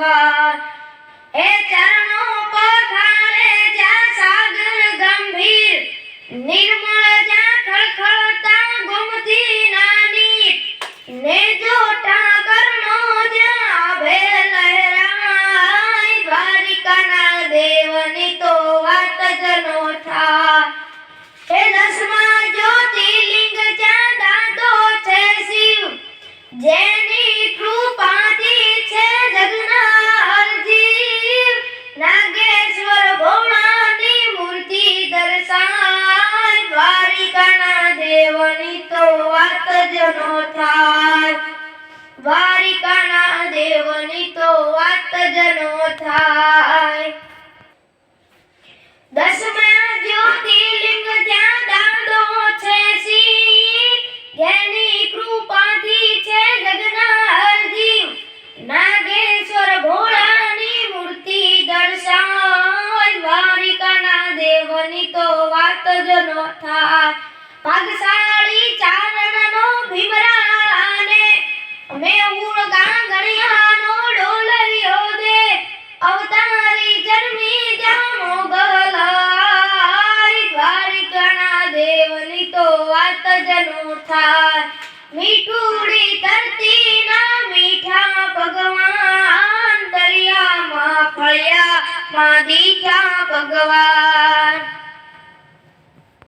ભગવાન એ ચરણો પખારે જ્યાં સાગર ગંભીર. નિર્મળ જ્યાં ખળખળતા ગુમતી નાની દ્વારિકાના દેવની તો વાત જ નો થાય. વારિકાના દેવની તો વાત જ નો થાય. દસમા જ્યોતિર્લિંગ ત્યાં દાદો છે શિવ. જેની કૃપાથી છે જગના અરજીવ નાગેશ્વર ભોળાની મૂર્તિ દર્શાય. વારિકાના દેવની તો વાત જ નો થાય. ભાગશાળી ચારણનો ભીમરાને મેહુલ ગાંગણિયાનો ડોલરિયો દે અવતારી જન્મી જા મોગલાઈ દેવની તો વાત જ થાય. મીઠુડી ધરતી ના મીઠા ભગવાન, દરિયામાં ફળ્યા માં ભગવાન.